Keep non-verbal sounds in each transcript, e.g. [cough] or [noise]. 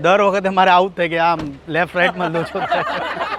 દર વખતે મારે આવું જ થાય કે આમ લેફ્ટ રાઈટમાં લોચો થાય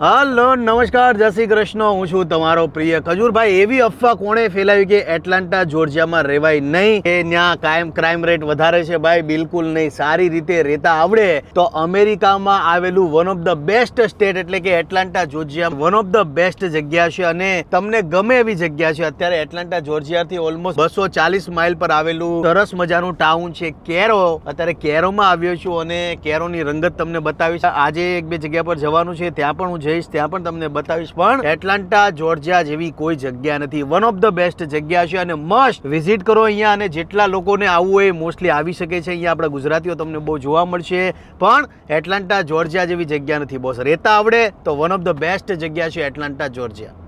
હલો, નમસ્કાર, જય શ્રી કૃષ્ણ. હું છું તમારો પ્રિય ખજૂરભાઈ. એવી અફવા કોણે ફેલાવી કે એટલાન્ટા, જોર્જિયામાં રહેવાય નહીં? કે ત્યાં કાયમ ક્રાઇમ રેટ વધારે છે ભાઈ? બિલકુલ નહીં. સારી રીતે રહેતા આવડે. તો અમેરિકામાં આવેલું one of the best state એટલે કે Atlanta, Georgia one of the best જગ્યા છે. અને તમને ગમે એવી જગ્યા છે, અત્યારે એટલાન્ટા, જોર્જિયાથી ઓલમોસ્ટ બસો ચાલીસ માઇલ પર આવેલું સરસ મજાનું ટાઉન છે કેરો. અત્યારે કેરોમાં આવ્યો છું અને કેરોની રંગત તમને બતાવીશ. આજે એક બે જગ્યા પર જવાનું છે. ત્યાં પણ હું જઈશ, ત્યાં પણ તમને બતાવીશ. પણ એટલાન્ટા, જોર્જિયા જેવી કોઈ જગ્યા નથી. વન ઓફ ધ બેસ્ટ જગ્યા છે અને મસ્ટ વિઝિટ કરો અહીંયા અને જેટલા લોકોને આવવું હોય મોસ્ટલી આવી શકે છે. અહીંયા આપણા ગુજરાતીઓ તમને બહુ જોવા મળશે. પણ એટલાન્ટા, જોર્જિયા જેવી જગ્યા નથી. બોસ રહેતા આવડે તો વન ઓફ ધ બેસ્ટ જગ્યા છે એટલાન્ટા, જોર્જિયા.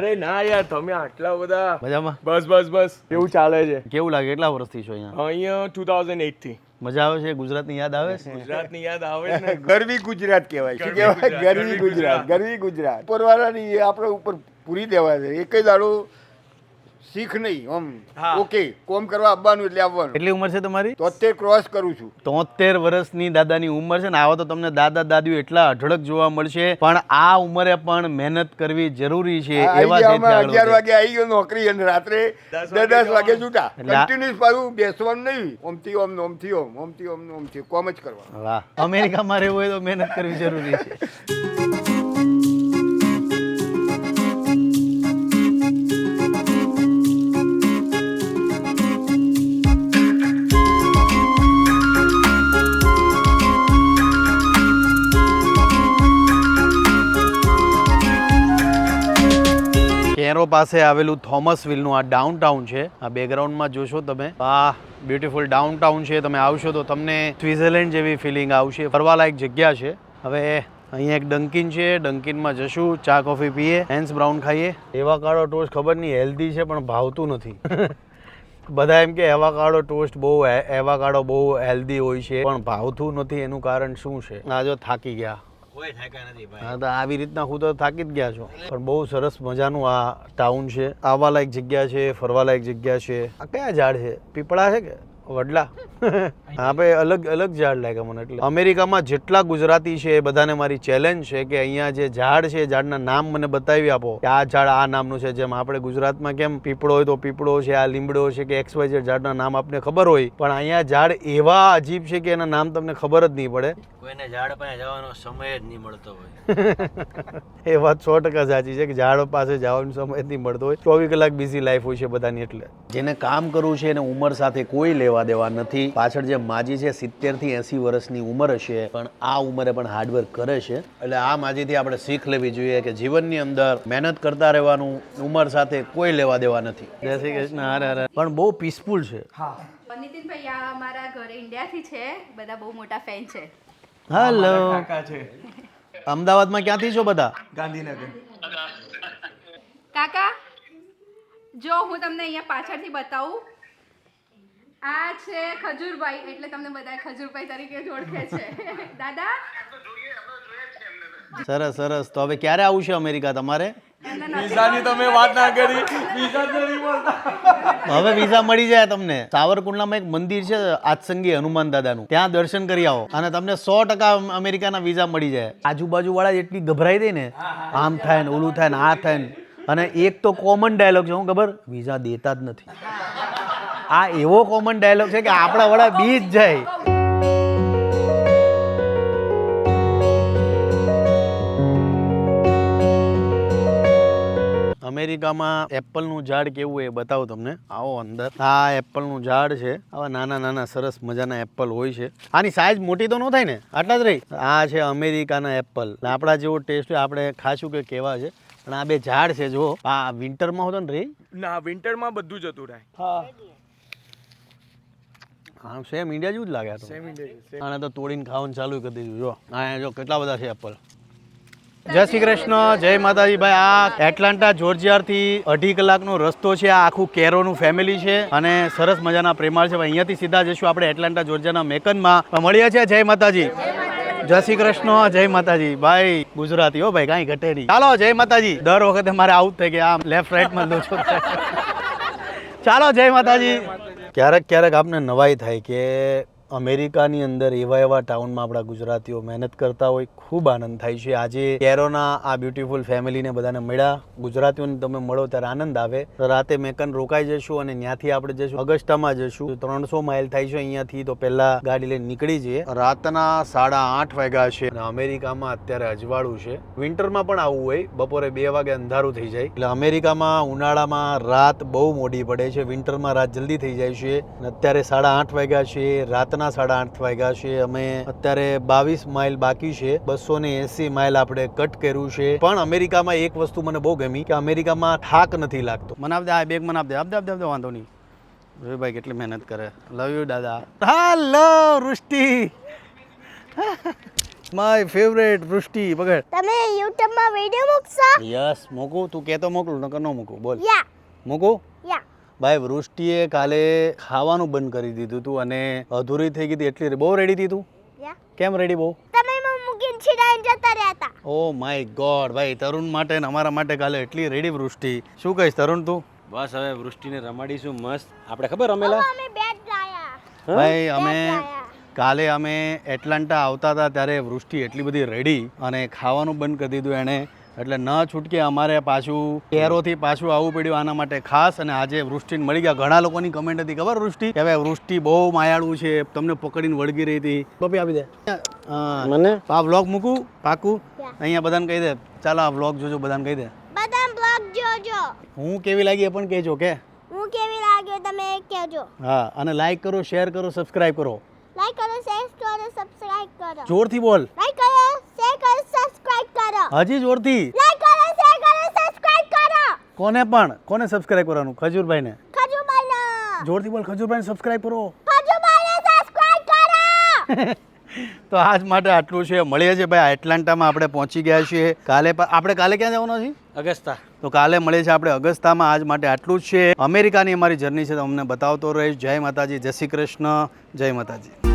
અરે ના યાર તમે આટલા બધા મજામાં? બસ બસ બસ. એવું ચાલે છે? કેવું લાગે? કેટલા વર્ષથી છો અહીંયા? અહીંયા ટુ થાઉઝન્ડ એટથી. મજા આવે છે? ગુજરાતની યાદ આવે છે? ગુજરાતની યાદ આવે છે [laughs] ગરવી ગુજરાત કહેવાય. શું ગરવી કહેવાય? ગુજરાત, ગરવી ગુજરાત ગુજરાત. ગરવી ગુજરાત. ઉપરવાળાની આપણે ઉપર પૂરી દેવા છે. એક જ દાડો શીખ નહીં આમ. હા. ઓકે કોમ કરવા આવવાનું એટલે આવવાનું. કેટલી ઉંમર છે તમારી? તોતેર ક્રોસ કરું છું. તોતેર વર્ષની દાદાની ઉંમર છે ને આવા તો તમને દાદા દાદીઓ એટલા અઢળક જોવા મળશે. પણ આ ઉંમરે પણ મહેનત કરવી જરૂરી છે એવા છે અમે અગિયાર વાગે આવી ગયો નોકરી અને રાત્રે દસ વાગે છૂટા. એટલે આ- કન્ટિન્યુઅસ પાછું બેસવાનું નહીં. ઓમથી ઓમ ને ઓમથી ઓમ ઓમથી ઓમ ને ઓમથી કોમ જ કરવાનું. વાહ. અમેરિકામાં રહેવું હોય તો મહેનત કરવી જરૂરી છે. પાસે આવેલું થોમસ વિલનું આ ડાઉનટાઉન છે. આ બેકગ્રાઉન્ડમાં જોશો તમે. આ બ્યુટીફુલ ડાઉનટાઉન છે. તમે આવશો તો તમને સ્વિટરલેન્ડ જેવી ફિલિંગ આવશે. ફરવાલાયક જગ્યા છે. હવે અહીંયા એક ડંકિન છે. ડંકિનમાં જશું, ચા કોફી પીએ હેન્સ બ્રાઉન ખાઈએ. એવા કાળો ટોસ્ટ ખબર નહીં હેલ્ધી છે, પણ ભાવતું નથી. [laughs] બધા એમ કે એવાકાડો ટોસ્ટ બહુ એવાકાડો બહુ હેલ્ધી હોય છે, પણ ભાવતું નથી. એનું કારણ શું છે? આ જો થાકી ગયા. હા તો આવી રીતના હું તો થાકી જ ગયા છો. પણ બહુ સરસ મજાનું આ ટાઉન છે. આવવા લાયક જગ્યા છે ફરવા લાયક જગ્યા છે. આ કયા ઝાડ છે? પીપળા છે કે વડલા? [laughs] હા ભાઈ અલગ અલગ ઝાડ લાગ્યા મને એટલે. અમેરિકામાં જેટલા ગુજરાતી છે એ બધાને મારી ચેલેન્જ છે કે અહીંયા જે ઝાડ છે ઝાડના નામ મને બતાવી આપો. કે આ ઝાડ આ નામનું છે. જેમ આપણે ગુજરાતમાં કેમ પીપળો હોય તો પીપળો છે આ લીમડો છે કે એક્સ વાય ઝાડના નામ આપને ખબર હોય. પણ અહીંયા ઝાડ એવા અજીબ છે કે એના નામ તમને ખબર જ નહીં પડે. કોઈને ઝાડ પાસે જવાનો સમય જ નહીં મળતો હોય. [laughs] એ વાત સો ટકા સાચી છે કે ઝાડ પાસે જવાનો સમય જ નહીં મળતો હોય. ચોવીસ કલાક બિઝી લાઈફ હોય છે બધાની એટલે. જેને કામ કરવું છે એને ઉંમર સાથે કોઈ લેવા દેવા નથી. પાછળ જે માજી છે સિત્તેરથી એસી વર્ષની ઉંમર હશે પણ આ ઉંમરે પણ હાર્ડવર્ક કરે છે. એટલે આ માજીથી આપણે શીખ લેવી જોઈએ કે જીવનની અંદર મહેનત કરતા રહેવાનું ઉંમર સાથે કોઈ લેવા દેવા નથી. જય શ્રી કૃષ્ણ હરે હરે પણ બહુ પીસફુલ છે. નીતિનભાઈ આ અમારા ઘરે ઇન્ડિયાથી છે. બધા બહુ મોટા ફેન છે. હેલો. અમદાવાદમાં ક્યાંથી છો બધા? ગાંધીનગર. કાકા જો હું તમને અહીંયા પાછળથી બતાવું. આ છે ખજૂરભાઈ એટલે તમને બધા ખજૂરભાઈ તરીકે જ ઓળખે છે. [laughs] દાદા? સરસ સરસ. તો હવે ક્યારે આવું છે અમેરિકા તમારે? વિઝાની તમે વાત ના કરી. વિઝા નથી બોલતા. હવે વિઝા મળી જાય તમને. સાવરકુંડલામાં એક મંદિર છે આત્સંગી હનુમાન દાદાનું. ત્યાં દર્શન કરી આવો. અને તમને સો ટકા અમેરિકાના વિઝા મળી જાય. આજુબાજુ વાળા જેટલી ગભરાઈ દે ને આમ થાય ને ઓલું થાય ને આ થાય ને. અને એક તો કોમન ડાયલોગ છે હું ખબર? વિઝા દેતા જ નથી. આ એવો કોમન ડાયલોગ છે કે આપણા વડા બી જ જાય. અમેરિકામાં એપલનું ઝાડ કેવું એ બતાવું તમને. આવો અંદર. આ એપલનું ઝાડ છે. આવા નાના નાના સરસ મજાના એપલ હોય છે. આની સાઈઝ મોટી તો ન થાય ને? આટલા જ રહી. આ છે અમેરિકાના એપલ. આપણા જેવો ટેસ્ટ આપણે ખાશું કે કેવા છે. પણ આ બે ઝાડ છે જો આ વિન્ટરમાં હોતો ને રે? ના વિન્ટરમાં બધું જતું રહે. હા. હા સેમ ઇન્ડિયા જેવું જ લાગે સેમ ઇન્ડિયા આને તો તોડીને ખાવાનું ચાલુ કરી દીધું જો આ જો કેટલા બધા છે એપલ. જય શ્રી કૃષ્ણ, જય માતાજી. ભાઈ, આ એટલાન્ટા જોર્જિયાથી અઢી કલાકનો રસ્તો છે, આ આખું કેરોનું ફેમિલી છે અને સરસ મજાના પ્રેમાળ છે. ભાઈ, અહીંયાથી સીધા જઈશું આપણે એટલાન્ટા જોર્જિયાના મેકનમાં. મળીએ છીએ. જય માતાજી. જય શ્રી કૃષ્ણ, જય માતાજી. ભાઈ, ગુજરાતી હો, ભાઈ, કાંઈ ઘટે નહીં. ચાલો, જય માતાજી. દર વખતે મારે આવું જ થાય કે આમ લેફ્ટ રાઈટમાં લો છો. ચાલો, જય માતાજી. ક્યારેક ક્યારેક આપને નવાઈ થાય કે અમેરિકાની અંદર એવા એવા ટાઉનમાં આપણા ગુજરાતીઓ મહેનત કરતા હોય, ખૂબ આનંદ થાય છે. આજે કેરોના આ બ્યુટીફુલ ફેમિલીને બધાને મળ્યા. ગુજરાતીઓને તમે મળો ત્યારે આનંદ આવે. રાતે મેકન રોકાઈ જશું અને ત્યાંથી આપણે જશું. અગસ્ટામાં જશું. ત્રણસો માઇલ થાય છે અહીંયાથી, તો પહેલા ગાડી લઈને નીકળી જઈએ. રાતના સાડા આઠ વાગ્યા છે. અને અમેરિકામાં અત્યારે અજવાળું છે. વિન્ટરમાં પણ આવું હોય. બપોરે બે વાગે અંધારું થઈ જાય. એટલે અમેરિકામાં, ઉનાળામાં રાત બહુ મોડી પડે છે. વિન્ટરમાં રાત જલ્દી થઈ જાય છે. અત્યારે સાડા આઠ વાગ્યા છે. રાતના સાડા આઠ વાગ્યા છે. અમે અત્યારે બાવીસ માઇલ બાકી છે. બસો ને એસી માઇલ આપણે કટ કર્યું છે. પણ અમેરિકામાં એક વસ્તુ મને બહુ ગમી કે અમેરિકામાં થાક નથી લાગતો. મને આપદે આ બેગ મને આપદે. આપદે આપદે આપદે વાંધો નહીં. ભાઈ કેટલી મહેનત કરે. લવ યુ દાદા. હાલો વૃષ્ટિ. માય ફેવરેટ વૃષ્ટિ પકડ. તમે યુટ્યુબમાં વિડિયો મૂકશો? યસ મૂકું. તું કહેતો મોકલું નકર ન મૂકું. બોલ. યા મૂકું? ભાઈ વૃષ્ટિએ કાલે ખાવાનું બંધ કરી દીધું હતું અને અધૂરી થઈ ગઈ હતી. એટલી બહુ રેડી હતી તું? કેમ રેડી બહુ? તમે મને મૂકીને છીડાઈને જતા રહ્યા હતા. ઓ માય ગોડ ભાઈ તરુણ માટે ને અમારા માટે કાલે એટલી રેડી વૃષ્ટિ. શું કહીશ તરુણ તું? બસ હવે વૃષ્ટિને રમાડીશું મસ્ત. આપણે ખબર રમેલા? ભાઈ અમે કાલે અમે એટલાન્ટા આવતા હતા ત્યારે વૃષ્ટિ એટલી બધી રેડી અને ખાવાનું બંધ કરી દીધું એણે. એટલે ન છૂટકે અમારે પાછું કેરોથી પાછું આવવું પડ્યું આના માટે ખાસ અને આજે વૃષ્ટિને મળી ગયા. ઘણા લોકોની કમેન્ટ હતી ખબર વૃષ્ટિ? કે ભાઈ વૃષ્ટિ બહુ માયાળું છે તમને પકડીને વળગી રહી હતી. પપ્પી આપી દે. મને? આ વ્લોગ મૂકું? પાકું? અહીંયા બધાને કહી દે. ચાલો આ વ્લોગ જોજો બધાને કહી દે. બધા બ્લોગ જોજો. હું કેવી લાગી એ પણ કહેજો કે? હું કેવી લાગ્યો તમે કહેજો. હા અને લાઈક કરો શેર કરો સબસ્ક્રાઇબ કરો. લાઈક કરો શેર કરો સબસ્ક્રાઇબ કરો. જોરથી બોલ. લાઈક કરો શેર કરો સબસ્ક્રાઇબ કરો હજી જોરથી. લાઈક કરો શેર કરો સબસ્ક્રાઇબ કરો. કોને પણ કોને સબસ્ક્રાઇબ કરવાનું? ખજૂરભાઈને. ખજુભાઈને જોરથી બોલ ખજૂરભાઈને સબસ્ક્રાઇબ કરો. ખજુભાઈને સબસ્ક્રાઇબ કરો. [laughs] તો આજ માટે આટલું છે. મળીએ છીએ ભાઈ એટલાન્ટામાં. આપણે પહોંચી ગયા છીએ. કાલે આપણે કાલે ક્યાં જવાનું છે અગસ્તા. તો કાલે મળીએ છીએ આપણે અગસ્તામાં. આજ માટે આટલું જ છે. અમેરિકાની અમારી જર્ની છે તો અમને બતાવતો રહીશ. જય માતાજી જય શ્રી કૃષ્ણ. જય માતાજી.